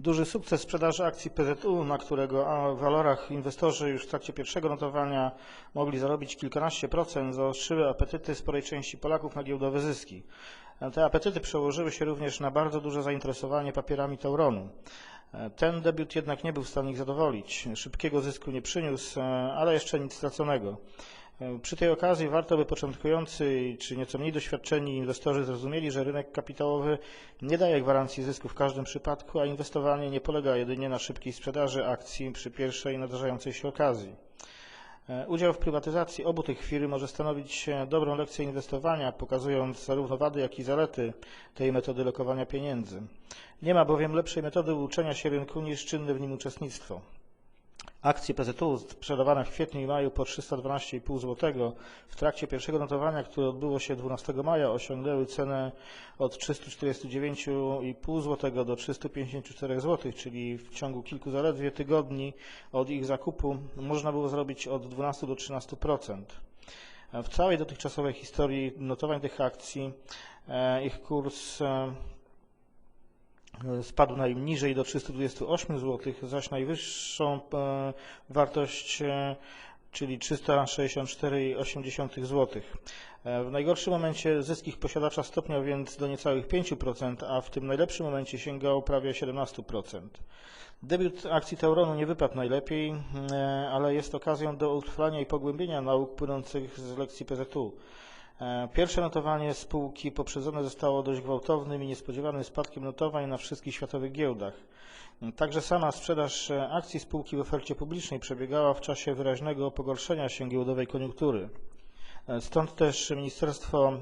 Duży sukces sprzedaży akcji PZU, na którego walorach inwestorzy już w trakcie pierwszego notowania mogli zarobić kilkanaście procent, zaostrzyły apetyty sporej części Polaków na giełdowe zyski. Te apetyty przełożyły się również na bardzo duże zainteresowanie papierami Tauronu. Ten debiut jednak nie był w stanie ich zadowolić. Szybkiego zysku nie przyniósł, ale jeszcze nic straconego. Przy tej okazji warto, by początkujący czy nieco mniej doświadczeni inwestorzy zrozumieli, że rynek kapitałowy nie daje gwarancji zysku w każdym przypadku, a inwestowanie nie polega jedynie na szybkiej sprzedaży akcji przy pierwszej nadarzającej się okazji. Udział w prywatyzacji obu tych firm może stanowić dobrą lekcję inwestowania, pokazując zarówno wady, jak i zalety tej metody lokowania pieniędzy. Nie ma bowiem lepszej metody uczenia się rynku niż czynne w nim uczestnictwo. Akcje PZU sprzedawane w kwietniu i maju po 312,5 zł w trakcie pierwszego notowania, które odbyło się 12 maja, osiągnęły cenę od 349,5 zł do 354 zł, czyli w ciągu kilku zaledwie tygodni od ich zakupu można było zrobić od 12 do 13%. W całej dotychczasowej historii notowań tych akcji ich kurs spadł najniżej do 328 zł, zaś najwyższą wartość, czyli 364,8 zł. W najgorszym momencie zysk ich posiadacza stopniał więc do niecałych 5%, a w tym najlepszym momencie sięgał prawie 17%. Debiut akcji Tauronu nie wypadł najlepiej, ale jest okazją do utrwalania i pogłębienia nauk płynących z lekcji PZU. Pierwsze notowanie spółki poprzedzone zostało dość gwałtownym i niespodziewanym spadkiem notowań na wszystkich światowych giełdach. Także sama sprzedaż akcji spółki w ofercie publicznej przebiegała w czasie wyraźnego pogorszenia się giełdowej koniunktury. Stąd też Ministerstwo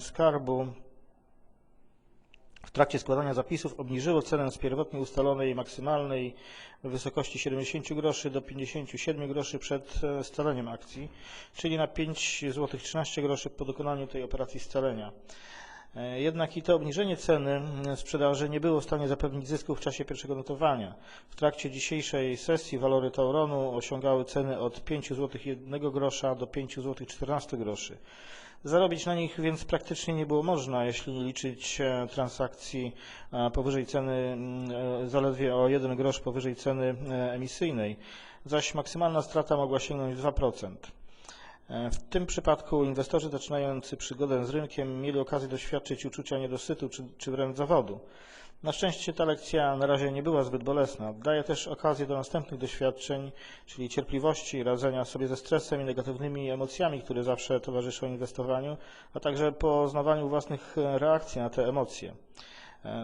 Skarbu w trakcie składania zapisów obniżyło cenę z pierwotnie ustalonej maksymalnej wysokości 70 groszy do 57 groszy przed scaleniem akcji, czyli na 5 zł 13 groszy po dokonaniu tej operacji scalenia. Jednak i to obniżenie ceny sprzedaży nie było w stanie zapewnić zysku w czasie pierwszego notowania. W trakcie dzisiejszej sesji walory Tauronu osiągały ceny od 5 zł 1 grosza do 5 zł 14 groszy. Zarobić na nich więc praktycznie nie było można, jeśli nie liczyć transakcji powyżej ceny, zaledwie o 1 grosz powyżej ceny emisyjnej, zaś maksymalna strata mogła sięgnąć 2%. W tym przypadku inwestorzy zaczynający przygodę z rynkiem mieli okazję doświadczyć uczucia niedosytu czy, czy wręcz zawodu. Na szczęście ta lekcja na razie nie była zbyt bolesna. Daje też okazję do następnych doświadczeń, czyli cierpliwości, radzenia sobie ze stresem i negatywnymi emocjami, które zawsze towarzyszą inwestowaniu, a także poznawaniu własnych reakcji na te emocje.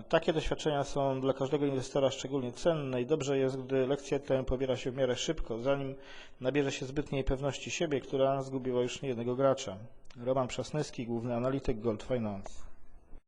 Takie doświadczenia są dla każdego inwestora szczególnie cenne i dobrze jest, gdy lekcję tę pobiera się w miarę szybko, zanim nabierze się zbytniej pewności siebie, która zgubiła już niejednego gracza. Roman Przasnyski, główny analityk Gold Finance.